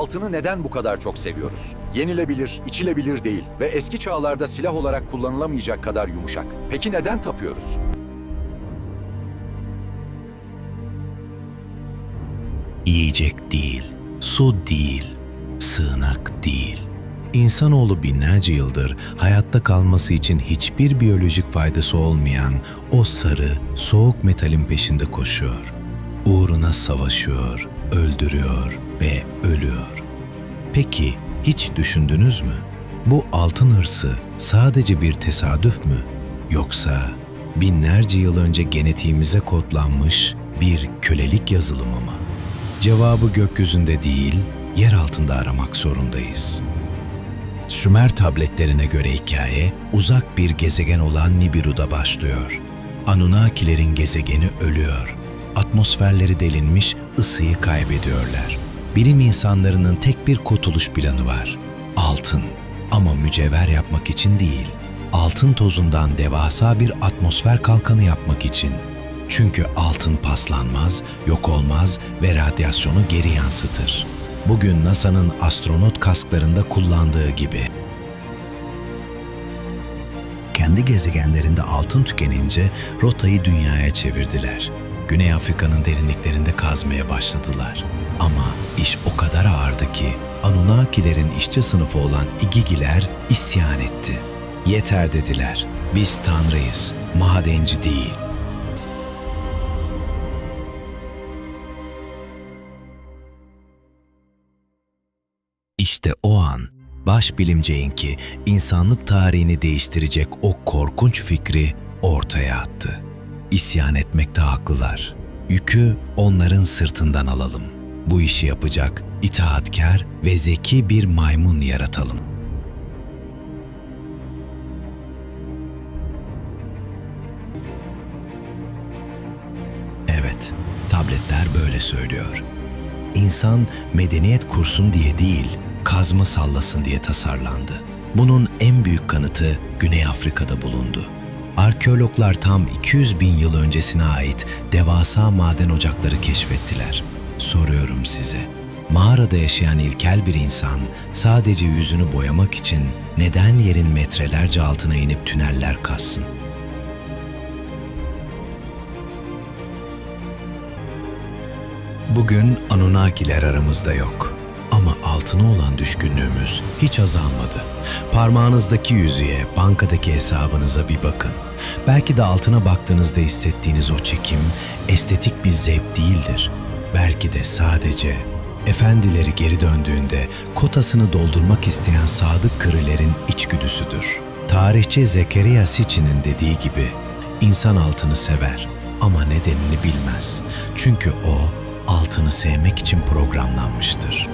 Altını neden bu kadar çok seviyoruz? Yenilebilir, içilebilir değil ve eski çağlarda silah olarak kullanılamayacak kadar yumuşak. Peki neden tapıyoruz? Yiyecek değil, su değil, sığınak değil. İnsanoğlu binlerce yıldır hayatta kalması için hiçbir biyolojik faydası olmayan o sarı, soğuk metalin peşinde koşuyor. Uğruna savaşıyor, öldürüyor ve ölüyor. Peki hiç düşündünüz mü? Bu altın hırsı sadece bir tesadüf mü? Yoksa binlerce yıl önce genetiğimize kodlanmış bir kölelik yazılımı mı? Cevabı gökyüzünde değil, yer altında aramak zorundayız. Sümer tabletlerine göre hikaye, uzak bir gezegen olan Nibiru'da başlıyor. Anunnakilerin gezegeni ölüyor. Atmosferleri delinmiş, ısıyı kaybediyorlar. Bilim insanlarının tek bir kurtuluş planı var. Altın. Ama mücevher yapmak için değil. Altın tozundan devasa bir atmosfer kalkanı yapmak için. Çünkü altın paslanmaz, yok olmaz ve radyasyonu geri yansıtır. Bugün NASA'nın astronot kasklarında kullandığı gibi. Kendi gezegenlerinde altın tükenince rotayı dünyaya çevirdiler. Güney Afrika'nın derinliklerinde kazmaya başladılar. Ama iş o kadar ağırdı ki Anunnakilerin işçi sınıfı olan İgigiler isyan etti. Yeter dediler. Biz tanrıyız, madenci değil. İşte o an baş bilimceğinki insanlık tarihini değiştirecek o korkunç fikri ortaya attı. İsyan etmekte haklılar. Yükü onların sırtından alalım. Bu işi yapacak itaatkar ve zeki bir maymun yaratalım. Evet, tabletler böyle söylüyor. İnsan medeniyet kursun diye değil, kazma sallasın diye tasarlandı. Bunun en büyük kanıtı Güney Afrika'da bulundu. Arkeologlar tam 200 bin yıl öncesine ait devasa maden ocakları keşfettiler. Soruyorum size, mağarada yaşayan ilkel bir insan sadece yüzünü boyamak için neden yerin metrelerce altına inip tüneller kazsın? Bugün Anunnakiler aramızda yok. Ama altına olan düşkünlüğümüz hiç azalmadı. Parmağınızdaki yüzüğe, bankadaki hesabınıza bir bakın. Belki de altına baktığınızda hissettiğiniz o çekim estetik bir zevk değildir. Belki de sadece efendileri geri döndüğünde kotasını doldurmak isteyen sadık kırılerin içgüdüsüdür. Tarihçi Zekeriya Sitchin'in dediği gibi insan altını sever ama nedenini bilmez. Çünkü o altını sevmek için programlanmıştır.